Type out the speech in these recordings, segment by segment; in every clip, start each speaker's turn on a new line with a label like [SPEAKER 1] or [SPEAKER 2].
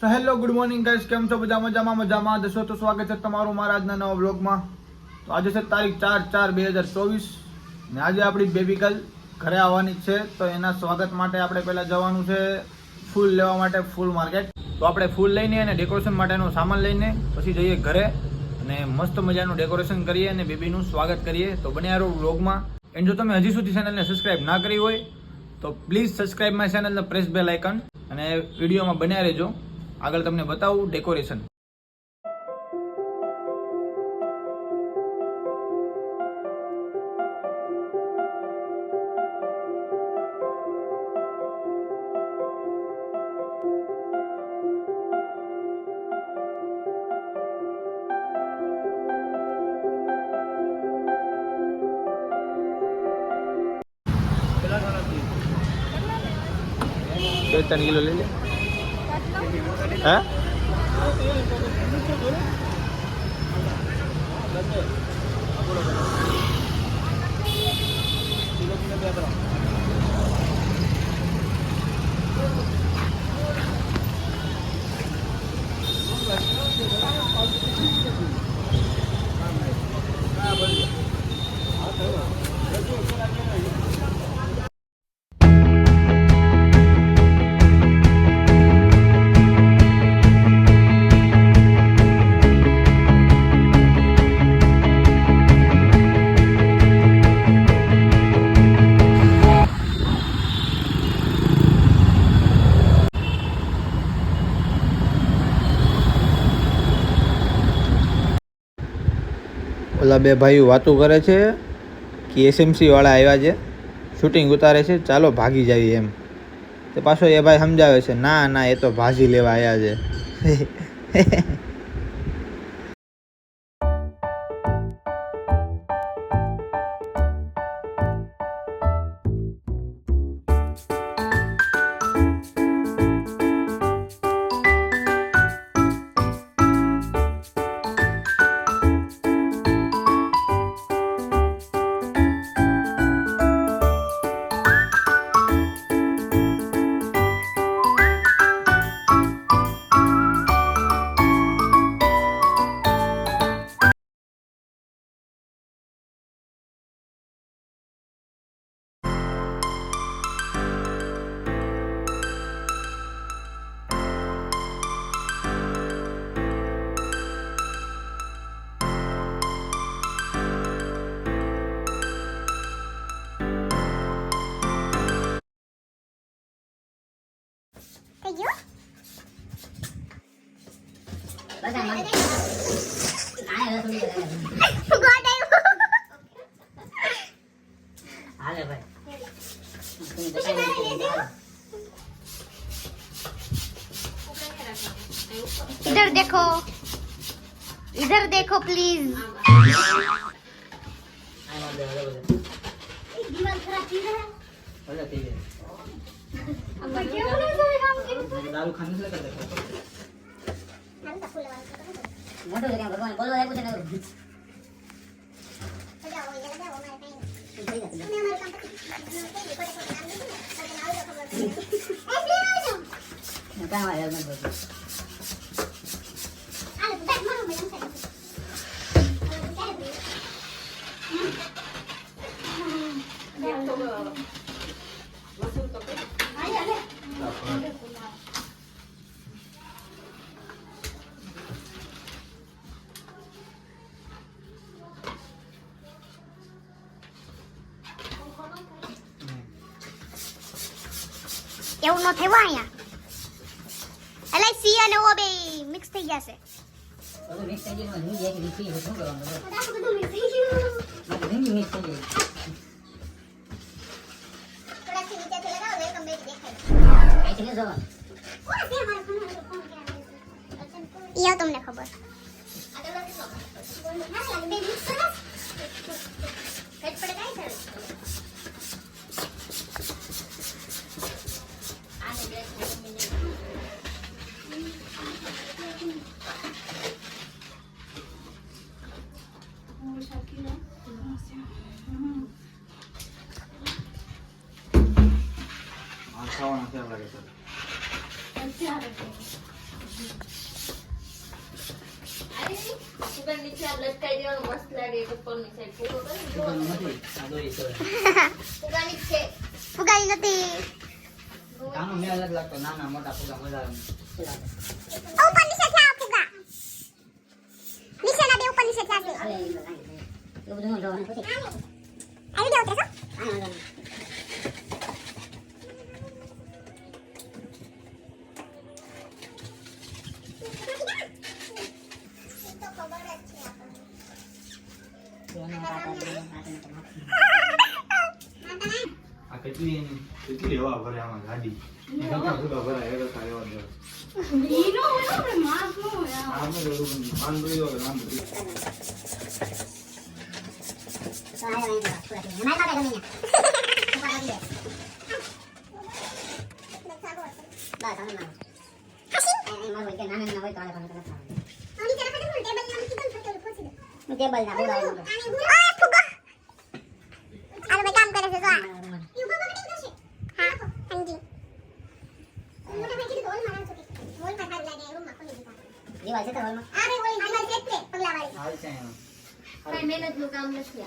[SPEAKER 1] So hello good morning guys કેમ છો? બધા મજામાં મજામાં. દસો તો સ્વાગત છે તમારું મારા આજના નવા બ્લોગમાં તો આજે છે તારીખ ચાર ચાર બે હજાર ચોવીસ. ને આજે આપણી બેબી ગર્લ ઘરે આવવાની છે. તો એના સ્વાગત માટે આપણે પહેલાં જવાનું છે ફૂલ લેવા માટે ફૂલ માર્કેટ. તો આપણે ફૂલ લઈને અને ડેકોરેશન માટેનો સામાન લઈને પછી જઈએ ઘરે અને મસ્ત મજાનું ડેકોરેશન કરીએ અને બેબીનું સ્વાગત કરીએ. તો બને યારો બ્લોગમાં એન્ડ જો તમે હજી સુધી ચેનલને સબસ્ક્રાઇબ ના કરી હોય, તો પ્લીઝ સબસ્ક્રાઇબ માય ચેનલને પ્રેસ બેલ આઇકન અને વિડીયોમાં બન્યા રહેજો. આગળ તમને બતાવું ડેકોરેશન. ત્રણ કિલો 哎。લે બે ભાઈઓ વાતો કરે છે કે એસએમસીવાળા આવ્યા છે શૂટિંગ ઉતારે છે, ચાલો ભાગી જાવી એમ. તે પાછો એ ભાઈ સમજાવે છે, ના ના, એ તો ભાજી લેવા આવ્યા છે.
[SPEAKER 2] થઈ ગયું
[SPEAKER 3] બધા મને આને રસોઈ કરે.
[SPEAKER 2] ગોડ આવ્યું
[SPEAKER 3] હાલે ભાઈ તમે બતાવી દીધું. હાલો.
[SPEAKER 2] इधर देखो इधर देखो प्लीज
[SPEAKER 3] આ માર દે, હવે બધે.
[SPEAKER 2] दीवार खराब की है
[SPEAKER 3] દારૂ ખાને
[SPEAKER 2] શું કરતા
[SPEAKER 3] મોટું છે ભગવાન બોલવા એવું
[SPEAKER 2] ન થયું અહીંયા એટલે સી અને ઓ બે મિક્સ થઈ ગયા છે
[SPEAKER 3] થઈ ગયું,
[SPEAKER 2] મિક્સ થઈ ગયું.
[SPEAKER 3] થઈ
[SPEAKER 2] વેલકમ બેક દેખાય.
[SPEAKER 3] કાંઈ
[SPEAKER 2] ફુગાઈ નથી
[SPEAKER 3] કાનો મેળ અલગ લાગતો નાના મોટા ફુગા મજા આવે
[SPEAKER 2] ઉપર નીચે થયા ફુગા નીચેના બે ઉપર નીચે થયા છે
[SPEAKER 3] અરે એ બધું ન જોવાનું પછી
[SPEAKER 2] આવી જાવ તો
[SPEAKER 3] આનો વાંધો નહીં. તો એનો કાકા બેનો કાકાને તો નાખી.
[SPEAKER 1] આ કેટલી એની કેટલી હવા ભરે આમાં
[SPEAKER 2] ખોલી દીધા
[SPEAKER 3] દિવાલ છે એમાં.
[SPEAKER 4] કઈ મહેનતનું કામ નથી.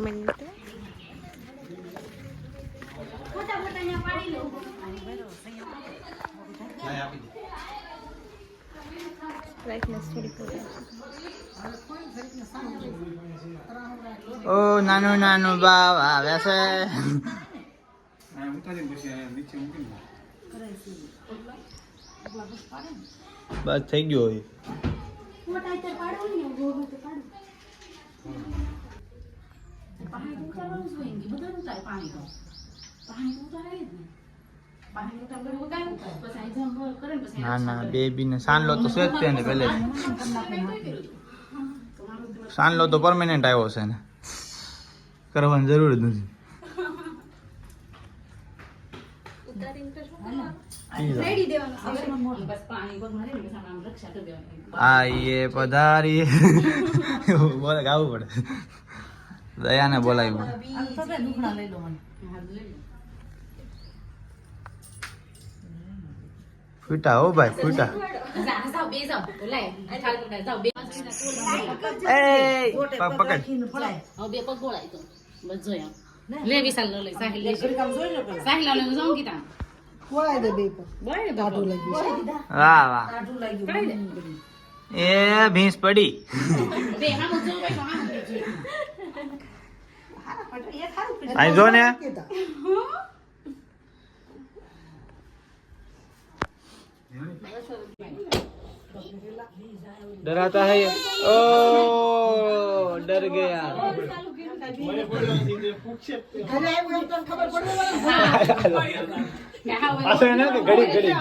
[SPEAKER 1] દે. ઓ નાનું નાનું બાવ આવે છે બસ થઈ ગયો હોય ના ના બેબી ને સાનલો તો છે જ તે ને પહેલે સાનલો તો પરમેનન્ટ આવ્યો છે ને કરવાની જરૂર જ નથી. આઈએ પધારી બોલે ગાવું પડે. દયાને બોલાવી પડે ફૂટા હો ભાઈ ફૂટા. એ ભીંસ પડી
[SPEAKER 5] બે હામો જો બેઠો હામો જો
[SPEAKER 1] અહીં જો ને डराता है ये ओ डर गया ऐसा है ना कि घड़ी घड़ी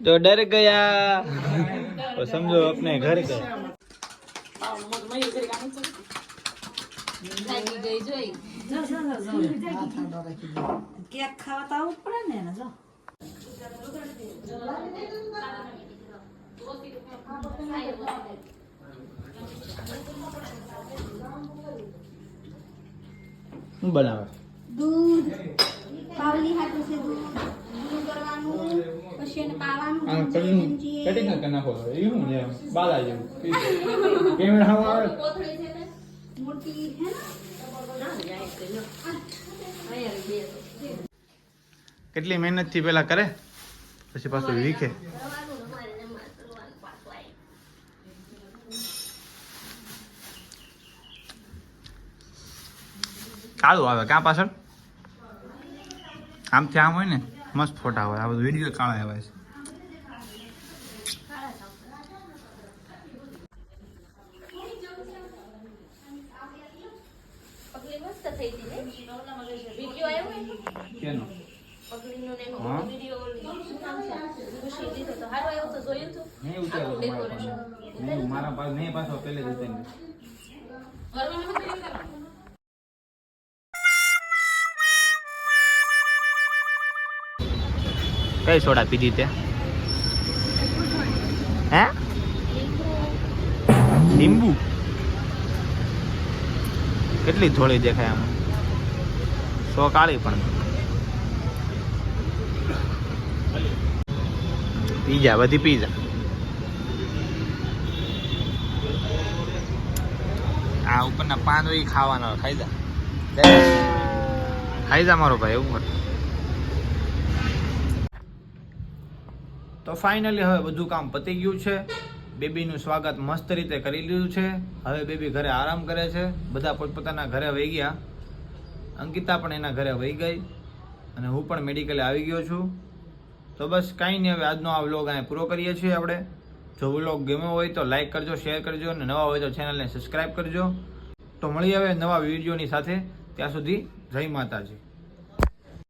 [SPEAKER 1] जो डर गया तो समझो अपने घर गए
[SPEAKER 4] થાકી ગઈ જોઈ
[SPEAKER 6] કેક ખાવા તો આવું પડે ને જો
[SPEAKER 1] બનાવે
[SPEAKER 2] દૂધ પાવલી હાથે છે દૂધ દૂધ કરવાનું
[SPEAKER 6] પછી એને પાવાનું
[SPEAKER 1] આમ કટિંગ કરી નાખો એવું ને બાલા જેવું કેમેરા આવે
[SPEAKER 4] કોથળી છે ને
[SPEAKER 6] મોટી હે ને
[SPEAKER 4] અહીંયા બે તો
[SPEAKER 1] કેટલી મહેનતથી પેલા કરે? પછી પાછું વીખે. કાળું આવે ક્યાં પાછળ? આમથી આમ હોય ને, મસ્ત ફોટા આવે આ બધું વીડિયો કાળા આવે છે
[SPEAKER 4] પગલી મસ્ત થઈ હતી ને વીડિયો આવ્યો
[SPEAKER 1] કેનો
[SPEAKER 4] પગલીનો ને એનો
[SPEAKER 1] હા.
[SPEAKER 4] શું નામ છે ખુશી દીધો તો હારો આવ્યો તો જોયું તું
[SPEAKER 1] નહીં ઉતાર્યો
[SPEAKER 4] આખું
[SPEAKER 1] મારા પાસે. નહીં, મારા પાસે નહીં પાછો પહેલે જ ઉતાર્યો.
[SPEAKER 4] ઘરમાં.
[SPEAKER 1] કઈ સોડા પીધી તે હે લીંબુ કેટલી થોડી દેખાય આમાં? સો કાળી પણ. પીઝા બધી પીઝા આ ઉપરના પાન ખાવાના ખાઈ જા. ખાઈ જા મારો ભાઈ, એવું તો ફાઇનલી હવે બધું કામ પતી ગયું છે. બેબીનું સ્વાગત મસ્ત રીતે કરી લીધું છે. હવે બેબી ઘરે આરામ કરે છે. બધા પોતપોતાના ઘરે વહી ગયા. અંકિતા પણ એના ઘરે વહી ગઈ અને હું પણ મેડિકલે આવી ગયો છું. તો બસ કાંઈ નહીં, હવે આજનો આ વ્લોગ અહીંયા પૂરો કરીએ છીએ આપણે. જો વ્લોગ ગમ્યો હોય તો લાઈક કરજો, શેર કરજો અને નવા હોય તો ચેનલને સબસ્ક્રાઈબ કરજો. તો મળીએ હવે નવા વિડીયોની સાથે. ત્યાં સુધી જય માતાજી.